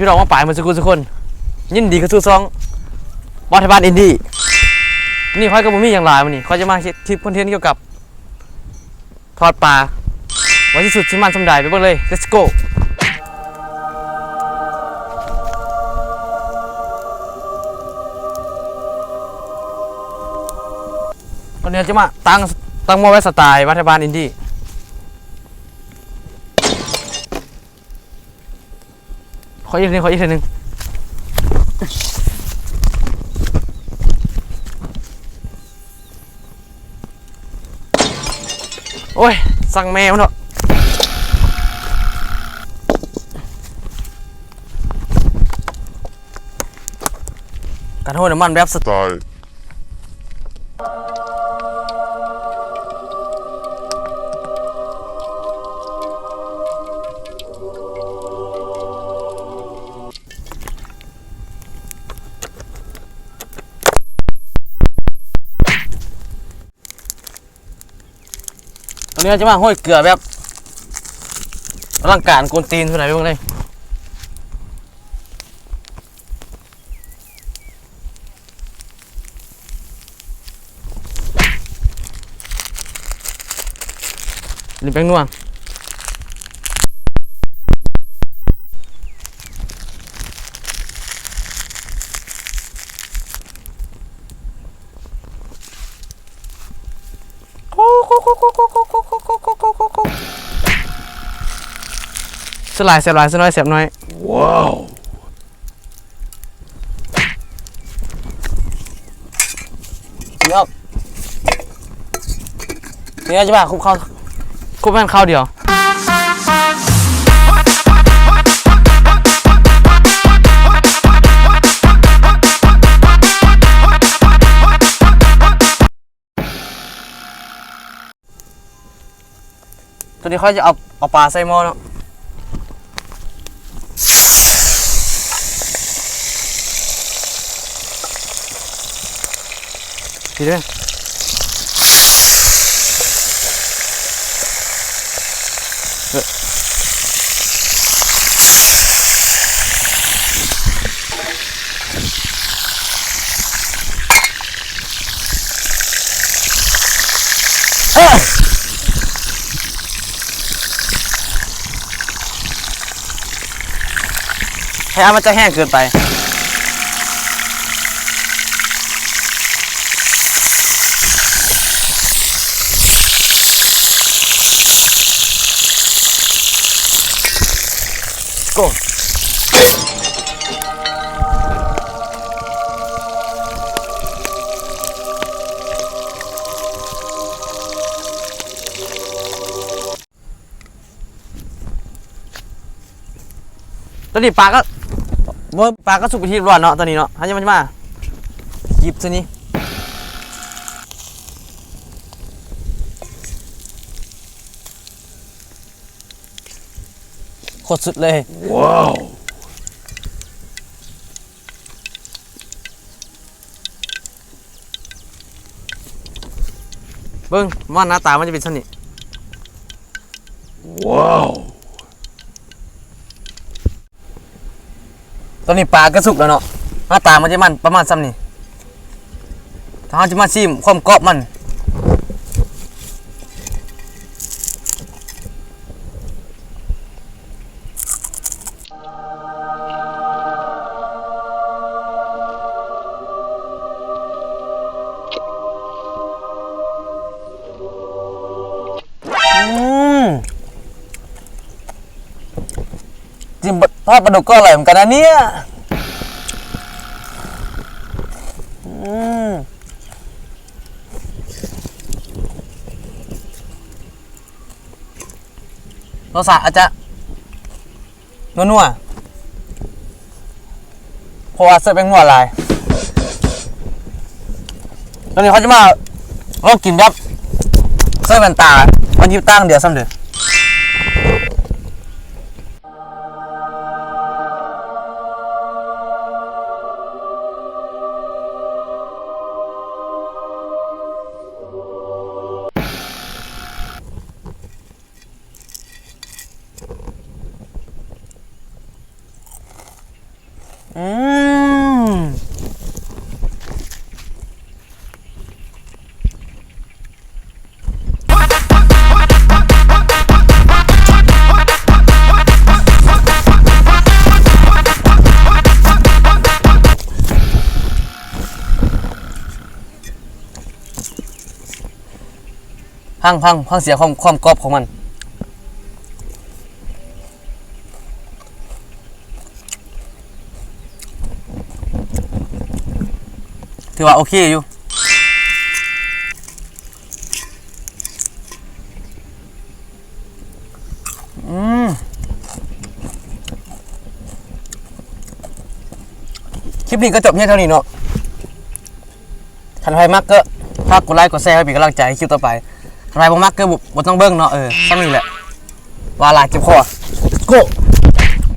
พี่น้องมาป่ายหมาสักคนสักคน ยินดีกับทุกซองบอทบานอินดี้นี่ค่อยกับผมมีอย่างไรมันนี่ค่อยจะมาเฮ็ดคลิปคอนเทนต์เกี่ยวกับทอดปลาไว้ที่สุดชิมันสมดายไปเบิ่งเลย let's go วันนี้จะมาตั้งตั้งโมไว้สไตล์วัฒบาลอินดี้ ขออีกทีหนึงขออีกทีหนึงโอ้ย สั่งแมวเนาะกรโทษน้ำมันแบบสไตล์ วันนี้เราจะมาห้อยเกลือแบบอลังการโกนตีนเท่าไหร่บ้างเลยนี่แป้งนัว สลายเสียบหลายเสียบน้อยเสียบน้อย ว้าว เดี๋ยวนี่เราจะมาคุบข้าวคุบแม่นข้าวเดียว ตัวนี้ค่อยจะเอาเอาปลาใส่หม้อเนาะดีด้วยเออเอ้ย ให้อามันจะแห้งเกินไป Go ตอนนี้ปลาก็ เมื่อปลาก็สุกไปที่ร้อนเนาะตอนนี้เนาะฮันจะมันจะมาหยิบตัวนี้โคตรสุดเลย ว้าวเบิ้งว่าหน้าตามันจะเป็นเท่านี้ว้าว ตอนนี้ปลาก็สุกแล้วเนาะหน้าตามันจะมันประมาณซ้ำนี่ถ้าเราจะมาซิมความกรอบมัน ทอดปลาดุกก็อร่อยเหมือนกันนะเนี่ยอืมรสชาติอาจจะนัวๆเพราะว่าเสิร์ฟเป็นหัวลายตอนนี้เขาจะมาลองกินแบบเสิร์ฟเป็นตาวันยิบตั้งเดียวซ้ำเดือ อืมพังพังพังเสียงความความกรอบของมัน ถือว่าโอเคอยู่อืมคลิปนี้ก็จบเพียงเท่านี้เนาะทันใครมักก็ฝากกดไลค์กดแชร์ให้เป็นกำลังใจคลิปต่อไปทันใครบ่มักก็บ่บ่ต้องเบิ่งเนาะเออซ้ำนี่แหละว่าลาเจ็บคอโก้